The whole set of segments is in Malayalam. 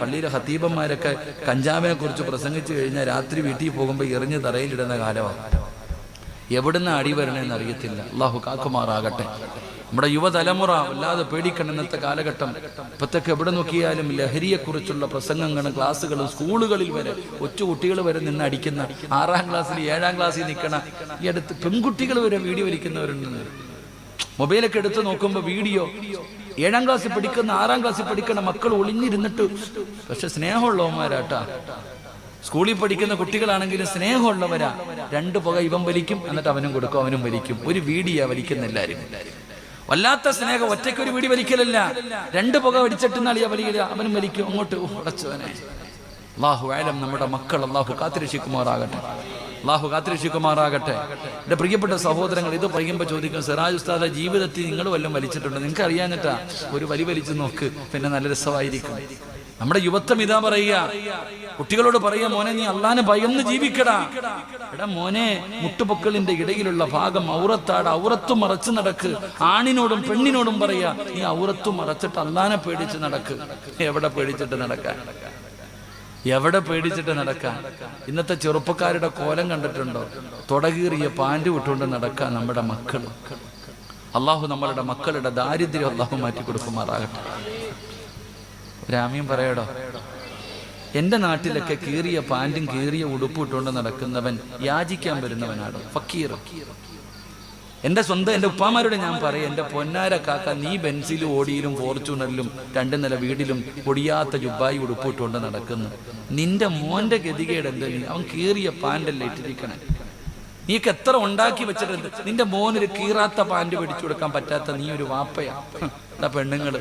പള്ളിയിലെ ഹത്തീബന്മാരൊക്കെ കഞ്ചാവിനെ കുറിച്ച് പ്രസംഗിച്ചു കഴിഞ്ഞാൽ രാത്രി വീട്ടിൽ പോകുമ്പോൾ എറിഞ്ഞ് തറയിലിടുന്ന കാലമാണ് എവിടുന്ന് അടി വരണമെന്ന് അറിയത്തില്ല. അള്ളാഹു കാക്കുമാറാകട്ടെ. നമ്മുടെ യുവതലമുറ വല്ലാതെ പേടിക്കണം ഇന്നത്തെ കാലഘട്ടം. ഇപ്പത്തൊക്കെ എവിടെ നോക്കിയാലും ലഹരിയെക്കുറിച്ചുള്ള പ്രസംഗങ്ങളും ക്ലാസ്സുകളും സ്കൂളുകളിൽ വരെ കൊച്ചു കുട്ടികൾ വരെ നിന്ന് അടിക്കുന്ന ആറാം ക്ലാസ്സിൽ ഏഴാം ക്ലാസ്സിൽ നിൽക്കണ ഈ അടുത്ത് പെൺകുട്ടികൾ വരെ വീഡിയോ വലിക്കുന്നവരുണ്ട്. മൊബൈലൊക്കെ എടുത്ത് നോക്കുമ്പോൾ വീഡിയോ ഏഴാം ക്ലാസ്സിൽ പഠിക്കുന്ന ആറാം ക്ലാസ്സിൽ പഠിക്കുന്ന മക്കൾ ഒളിഞ്ഞിരുന്നിട്ട്. പക്ഷെ സ്നേഹമുള്ളവന്മാരാട്ടാ. സ്കൂളിൽ പഠിക്കുന്ന കുട്ടികളാണെങ്കിലും സ്നേഹമുള്ളവരാ. രണ്ട് പുക ഇവൻ വലിക്കും എന്നിട്ട് അവനും കൊടുക്കും അവനും വലിക്കും. ഒരു വീടിയാ വലിക്കുന്ന എല്ലാവരും വല്ലാത്ത സ്നേഹം ഒറ്റയ്ക്ക് ഒരു വീടി വലിക്കലല്ല. രണ്ട് പുക വലിച്ചിട്ട് നാളിയാ വലിക്കില്ല അവനും വലിക്കും അങ്ങോട്ട് ഉടച്ചവനെ. അള്ളാഹു ആയാലും നമ്മുടെ മക്കൾ അള്ളാഹു കാത്തിരക്ഷിക്കുമാറാകട്ടെ. അള്ളാഹു കാത്തിരക്ഷിക്കുമാറാകട്ടെ. എന്റെ പ്രിയപ്പെട്ട സഹോദരങ്ങൾ ഇത് പറയുമ്പോൾ ചോദിക്കും സിറാജ് ഉസ്താദ ജീവിതത്തിൽ നിങ്ങൾ വല്ലതും വലിച്ചിട്ടുണ്ട്? നിങ്ങൾക്ക് അറിയാഞ്ഞിട്ടാ ഒരു വലി വലിച്ചു നോക്ക് പിന്നെ നല്ല രസമായിരിക്കും. നമ്മുടെ യുവത്വം ഇതാ പറയുക. കുട്ടികളോട് പറയുക മോനെ നീ അള്ളാനെ ഭയന്ന് ജീവിക്കടാ. എടാ മോനെ മുട്ടുപൊക്കളിന്റെ ഇടയിലുള്ള ഭാഗം ഔറത്താട് ഔറത്തും മറച്ച് നടക്ക്. ആണിനോടും പെണ്ണിനോടും പറയുക നീ ഔറത്തും മറച്ചിട്ട് അള്ളാനെ പേടിച്ച് നടക്ക്. എവിടെ പേടിച്ചിട്ട് നടക്കാൻ? എവിടെ പേടിച്ചിട്ട് നടക്കാം? ഇന്നത്തെ ചെറുപ്പക്കാരുടെ കോലം കണ്ടിട്ടുണ്ടോ? തുടകീറിയ പാന്റ് വിട്ടുകൊണ്ട് നടക്കാം നമ്മുടെ മക്കൾ അള്ളാഹു നമ്മളുടെ മക്കളുടെ ദാരിദ്ര്യം അള്ളാഹു മാറ്റി കൊടുക്കുമാറാകട്ടെ. രാമ്യം പറയടോ? എന്റെ നാട്ടിലൊക്കെ കീറിയ പാന്റും കീറിയ ഉടുപ്പ് ഇട്ടുകൊണ്ട് നടക്കുന്നവൻ യാചിക്കാൻ വരുന്നവനാണ്. ഫക്കീർ. എന്റെ സ്വന്തം എന്റെ ഉപ്പാമാരോട് ഞാൻ പറയും എന്റെ പൊന്നാര കാക്ക നീ ബെൻസിലും ഓടിയിലും ഫോർച്യൂണറിലും രണ്ടു നില വീടിലും പൊടിയാത്ത ജുബായി ഉടുപ്പിട്ടുകൊണ്ട് നടക്കുന്നു. നിന്റെ മോന്റെ ഗതികേട് എന്താ? നീ അവൻ കീറിയ പാന്റല്ലേ ഇട്ടിരിക്കണേ. നീക്ക് എത്ര ഉണ്ടാക്കി വെച്ചിട്ടുണ്ട്? നിന്റെ മോനൊരു കീറാത്ത പാന്റ് പിടിച്ചു കൊടുക്കാൻ പറ്റാത്ത നീ ഒരു വാപ്പയാ. പെണ്ണുങ്ങൾ.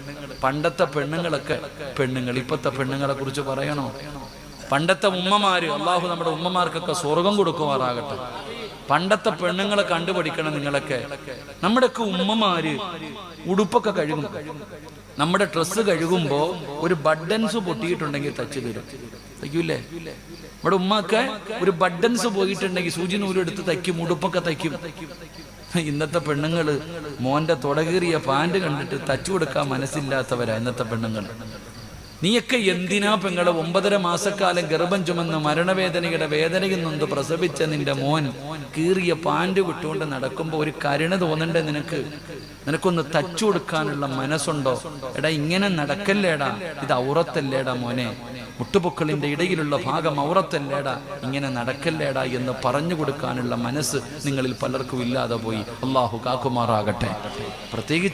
പണ്ടത്തെ പെണ്ണുങ്ങളൊക്കെ പെണ്ണുങ്ങൾ ഇപ്പത്തെ പെണ്ണുങ്ങളെ കുറിച്ച് പറയണോ? പണ്ടത്തെ ഉമ്മമാര് അള്ളാഹു നമ്മുടെ ഉമ്മമാർക്കൊക്കെ സ്വർഗം കൊടുക്കുമാറാകട്ടെ. പണ്ടത്തെ പെണ്ണുങ്ങളെ കണ്ടുപഠിക്കണം നിങ്ങളൊക്കെ. നമ്മുടെയൊക്കെ ഉമ്മമാര് ഉടുപ്പൊക്കെ കഴുകും. നമ്മുടെ ഡ്രസ്സ് കഴുകുമ്പോ ഒരു ബട്ടൻസ് പൊട്ടിയിട്ടുണ്ടെങ്കിൽ തച്ചു തരും. തയ്ക്കൂലേ നമ്മുടെ ഉമ്മക്ക് ഒരു ബട്ടൻസ് പോയിട്ടുണ്ടെങ്കിൽ സൂചി നൂലെടുത്ത് തയ്ക്കും ഉടുപ്പൊക്കെ തയ്ക്കും. ഇന്നത്തെ പെണ്ണുങ്ങൾ മോന്റെ തുടകീറിയ പാന്റ് കണ്ടിട്ട് തച്ചു കൊടുക്കാൻ മനസ്സില്ലാത്തവരാ ഇന്നത്തെ പെണ്ണുങ്ങൾ നീയൊക്കെ എന്തിനാ പെങ്ങളെ ഒമ്പതര മാസക്കാലം ഗർഭം ചുമന്ന് മരണവേദനയുടെ വേദനയിൽ നിന്ന് പ്രസവിച്ച നിന്റെ മോൻ? കീറിയ പാന്റ് വിട്ടുകൊണ്ട് നടക്കുമ്പോൾ ഒരു കരുണ തോന്നണ്ടേ നിനക്ക്? നിനക്കൊന്ന് തച്ചു കൊടുക്കാനുള്ള മനസ്സുണ്ടോ? എടാ ഇങ്ങനെ നടക്കല്ലേടാ. ഇത് ഔറത്തല്ലേടാ മോനെ. മുട്ടുപൊക്കളിന്റെ ഇടയിലുള്ള ഭാഗം ഔറത്തല്ലേടാ. ഇങ്ങനെ നടക്കല്ലേടാ എന്ന് പറഞ്ഞു കൊടുക്കാനുള്ള മനസ്സ് നിങ്ങളിൽ പലർക്കും ഇല്ലാതെ പോയി. അള്ളാഹു കാക്കുമാറാകട്ടെ. പ്രത്യേകിച്ച്